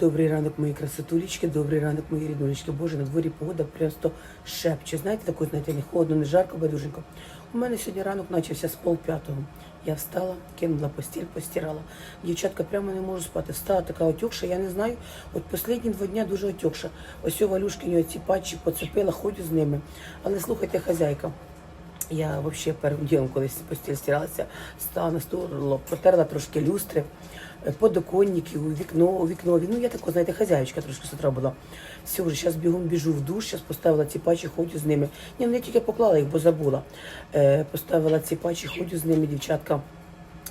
Добрий ранок, мої красотулечки, добрий ранок, мої ріднулечки. Боже, на дворі погода просто шепче. Знаєте, такої, знаєте, не холодно, не жарко, байдуженько. У мене сьогодні ранок почався з пол п'ятого. Я встала, кинула постіль, постирала. Дівчатка прямо не можу спати. Встала така отекша, я не знаю. От останні два дня дуже отекша. Ось у Валюшкині оці патчі поцепила, ходжу з ними. Але слухайте, хазяйка. Я взагалі першим ділом, коли постіль стиралася, стала на стол, протерла трошки люстри, е, подоконники, у вікно, у вікно. Ну, я така, знаєте, хазяючка трошки з утра була. Все, вже зараз бігом біжу в душ, зараз поставила ці пачі, ходю з ними. Ні, ну я тільки поклала їх, бо забула. Е, поставила ці пачі, ходю з ними, дівчатка.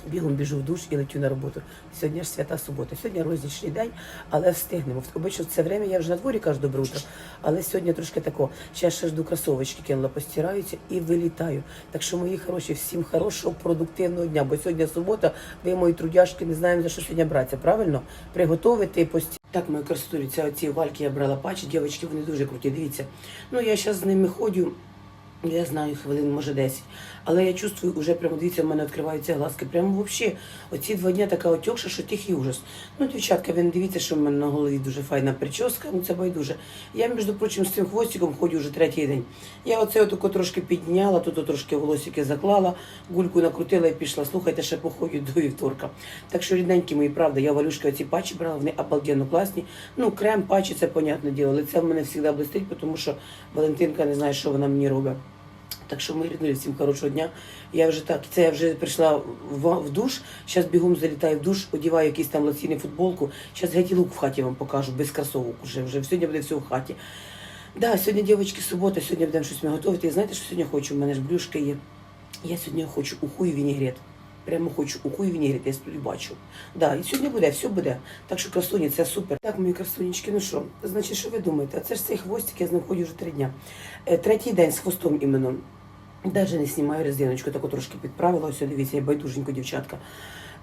Бігом біжу в душ і летю на роботу. Сьогодні ж свята субота. Сьогодні роздічний день, але встигнемо. Обично це время я вже на дворі кажу добре але сьогодні трошки тако. Ще ще жду кросовочки, кинула, постираються і вилітаю. Так що, мої хороші, всім хорошого, продуктивного дня. Бо сьогодні субота, ви мої трудяшки не знаємо за що сьогодні братися. Правильно? Приготовити і пості. Так, мої це оці вальки я брала патчі, дівчатки, вони дуже круті. Дивіться. Ну я зараз з ними ходжу. Я знаю, хвилин, може 10. Але я чувствую, уже прямо дивіться, в мене відкриваються глазки. Прямо взагалі, оці два дні така отекша, що тихий ужас. Ну, дівчатка, ви не дивіться, що в мене на голові дуже файна прическа, ну це байдуже. Я, між прочим, з цим хвостиком ходжу вже третій день. Я оце отако трошки підняла, тут трошки волосики заклала, гульку накрутила і пішла. Слухайте, ще походю до вівторка. Так що, рідненькі мої, правда, я валюшка оці патчі брала, вони обалденно класні. Ну, крем, патчі, це понятне діло. Лице в мене завжди блистить, тому що Валентинка не знає, що вона мені робить. Так що ми ріднулі всім хорошого дня. Я вже так, це я вже прийшла в, в душ. Зараз бігом залітаю в душ, одіваю якийсь там лосіни футболку. Зараз геть лук в хаті вам покажу, без кросовок уже. вже. Сьогодні буде все в хаті. Да, сьогодні, дівчатки, субота, сьогодні будемо щось ми готувати. І знаєте, що сьогодні хочу? У мене ж блюшка є. Я сьогодні хочу уху і вінігрет. Прямо хочу уху і вінігрет, я сплю бачу. Да, і сьогодні буде, все буде. Так що красуні, це супер. Так, мої красунечки, ну що, значить, що ви думаєте? А це ж цей хвостик, я з ним ходжу вже три дня. Е, Третій день з хвостом іменно. Даже не знімаю резиночку, таку трошки підправила. Ось дивіться, я байдуженько дівчатка.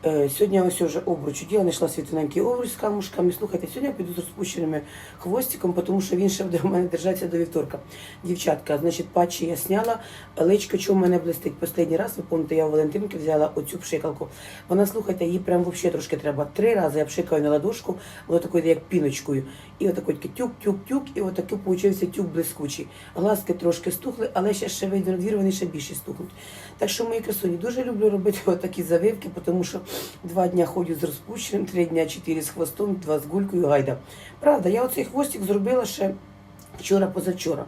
Е, Сьогодні ось вже обруч уділа, знайшла світленький обруч з камушками. Слухайте, сьогодні я піду з розпущеними хвостиком, тому що він ще буде у мене держатися до вівторка. Дівчатка, значить, патчі я сняла, личко, що в мене блистить. Останній раз, ви пам'ятаєте, я у Валентинки взяла оцю пшикалку. Вона, слухайте, її прям взагалі трошки треба. Три рази я пшикаю на ладошку, воно такою як піночкою. І отакий тюк-тюк-тюк, і отакий получився тюк блискучий. Глазки трошки стухли, але ще ще вони ще більше стухнуть. Так що, мої красуні, дуже люблю робити отакі завивки, тому що два дня ходжу з розпущеним, три дня, чотири з хвостом, два з гулькою, гайда. Правда, я оцей хвостик зробила ще вчора позавчора.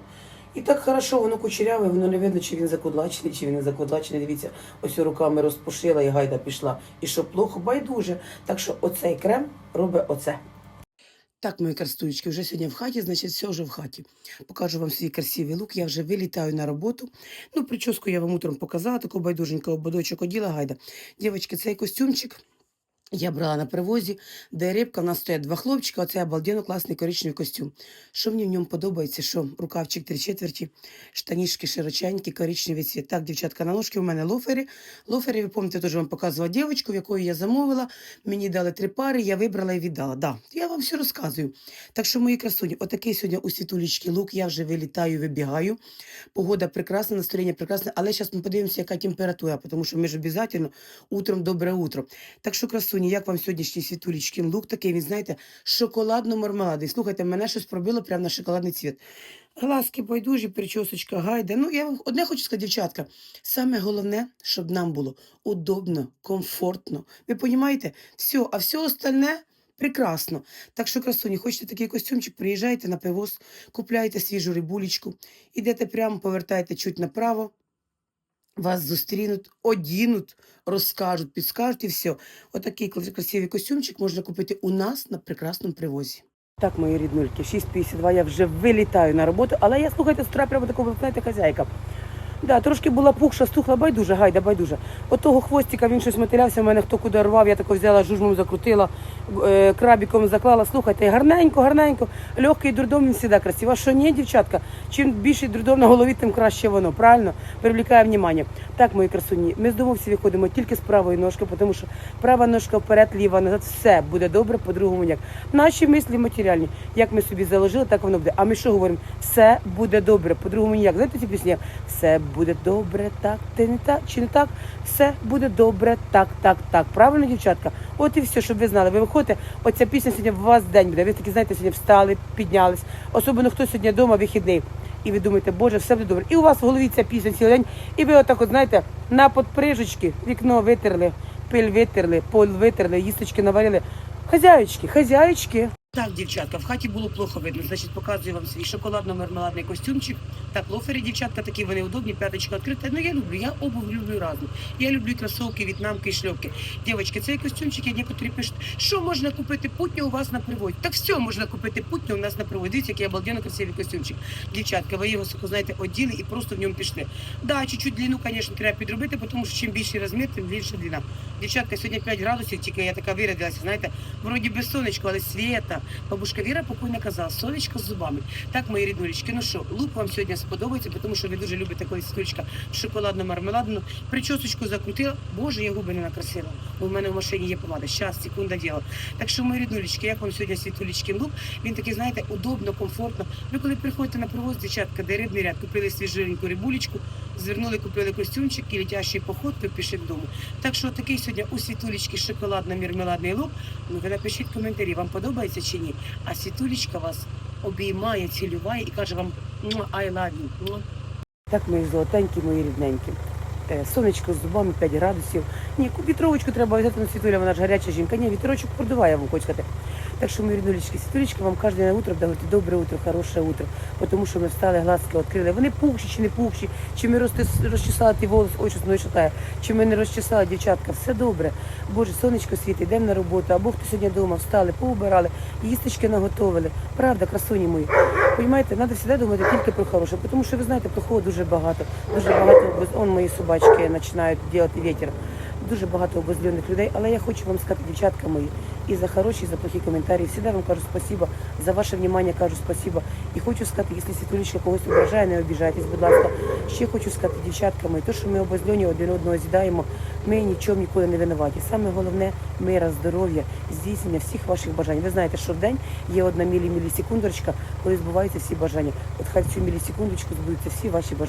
І так хорошо, воно кучеряве, воно не видно, чи він закудлачений, чи він не закудлачений. Дивіться, ось руками розпушила і гайда пішла. І що плохо, байдуже. Так що оцей крем робить оце. Так, мої красуючки, вже сьогодні в хаті, значить, все вже в хаті. Покажу вам свій красивий лук. Я вже вилітаю на роботу. Ну, прическу я вам утром показала, таку байдуженьку ободочок оділа гайда. Дівчатки, цей костюмчик. Я брала на привозі, де рибка, в нас стоять два хлопчика, оце обалденно класний коричневий костюм. Що мені в ньому подобається, що рукавчик три четверті, штанішки широченькі, коричневий цвіт. Так, дівчатка, на ножки у мене лофери. Лофери, ви пам'ятаєте, теж вам показувала дівчинку, в якої я замовила. Мені дали три пари, я вибрала і віддала. Да, я вам все розказую. Так що, мої красуні, отакий сьогодні у світулічки лук, я вже вилітаю, вибігаю. Погода прекрасна, настроєння прекрасне, але зараз ми подивимося, яка температура, тому що ми ж обов'язково утром добре утро. Так що, красуні, як вам сьогоднішній світулічкин лук такий, він, знаєте, шоколадно-мармеладний. Слухайте, мене щось пробило прямо на шоколадний цвіт. Глазки байдужі, причосочка, гайда. Ну, я вам одне хочу сказати, дівчатка. Саме головне, щоб нам було удобно, комфортно. Ви розумієте? Все, а все остальне прекрасно. Так що, красуні, хочете такий костюмчик, приїжджайте на привоз, купляйте свіжу рибулечку, ідете прямо, повертайте чуть направо. Вас зустрінуть, одінуть, розкажуть, підскажуть і все. Отакий красивий костюмчик можна купити у нас на прекрасному привозі. Так, мої ріднульки, 6.52 я вже вилітаю на роботу, але я, слухайте, з утра прямо такого, знаєте, хазяйка. Да, трошки була пухша, стухла, байдуже, гайда, байдуже. От того хвостика він щось мотилявся, в мене хто куди рвав, я тако взяла, жужмом закрутила, крабіком заклала. Слухайте, гарненько, гарненько, легкий дурдом він завжди красиво. А що ні, дівчатка, чим більше дурдом на голові, тим краще воно, правильно? Привлікає внимання. Так, мої красуні, ми з дому всі виходимо тільки з правої ножки, тому що права ножка вперед, ліва назад, все буде добре, по-другому ніяк. Наші мислі матеріальні, як ми собі заложили, так воно буде. А ми що говоримо? Все буде добре, по-другому ніяк. Знаєте ці пісні? Все буде добре, так, ти не так, чи не так? Все буде добре, так, так, так. Правильно, дівчатка? От і все, щоб ви знали. Ви приходите, оця пісня сьогодні в вас день буде. Ви такі, знаєте, сьогодні встали, піднялись. Особливо хто сьогодні вдома вихідний. І ви думаєте, Боже, все буде добре. І у вас в голові ця пісня цілий день, і ви отак, от, знаєте, на подприжечки, вікно витерли, пиль витерли, пол витерли, їсточки наварили. Хазяючки, хазяючки. Так, дівчатка, в хаті було плохо видно. Значить, показую вам свій шоколадно-мармеладний костюмчик. Так, лофери, дівчатка, такі вони удобні, п'яточка відкрита. Ну я люблю, я обув люблю разну. Я люблю кросовки, в'єтнамки, і шльопки. Дівчатки, цей костюмчик, я некоторі пишуть, що можна купити путню у вас на приводі. Так все можна купити путню у нас на приводі. Дивіться, який обалденно красивий костюмчик. Дівчатка, ви його знаєте, оділи і просто в ньому пішли. Да, чуть-чуть длину, звісно, треба підробити, тому що чим більший розмір, тим більша длина. Дівчатка, сьогодні 5 градусів, тільки я така вирядилася, знаєте, вроді без сонечка, але світа. Бабушка Віра покойно казала, сонечко з зубами. Так, мої ріднулечки, ну що, лук вам сьогодні сподобається, тому що ви дуже любите коли світулечка шоколадно-мармеладну. Причосочку закрутила. Боже, я губи не накрасила. Бо в мене в машині є помада. Щас, секунда діла. Так що, мої ріднулечки, як вам сьогодні світулечки лук? Він такий, знаєте, удобно, комфортно. Ви коли приходите на привоз, дівчатка, де рибний ряд, купили свіженьку рибулечку, звернули, купили костюмчик і летящий походкою пішли додому. Так що такий сьогодні у світулічки шоколадно-мірмеладний лоб. Ну, ви напишіть коментарі, вам подобається чи ні. А світулечка вас обіймає, цілюває і каже вам «Муа, I love you». Так, мої золотенькі, мої рідненькі. Е, Сонечко з зубами 5 градусів. Ні, ку- вітровочку треба взяти на світуля, вона ж гаряча жінка. Ні, вітерочок продуває, я вам хочу сказати. Так що, мої ріднулечки, світулечка вам кожне утро говорить добре утро, хороше утро. Тому що ми встали, глазки відкрили. Вони пухші чи не пухші, чи ми розчесали ті волос, щось мною шатає, чи ми не розчесали, дівчатка, все добре. Боже, сонечко світить, йдемо на роботу, або хто сьогодні вдома встали, поубирали, їсточки наготовили. Правда, красуні мої. Понімаєте, треба завжди думати тільки про хороше, тому що ви знаєте, плохого дуже багато. Дуже багато, он мої собачки починають робити вітер. Дуже багато обозльоних людей, але я хочу вам сказати, дівчатка мої, і за хороші, і за плохі коментарі. Всегда вам кажу спасибо, за ваше внимание кажу спасибо. І хочу сказати, якщо світулічка когось ображає, не обіжайтесь, будь ласка. Ще хочу сказати, дівчатка мої, то, що ми обозльоні один одного з'їдаємо, ми нічого ніколи не винуваті. Саме головне мира, здоров'я, здійснення всіх ваших бажань. Ви знаєте, що в день є одна мілі-мілісекундочка, коли збуваються всі бажання. От хай в цю мілісекундочку збудуться всі ваші бажання.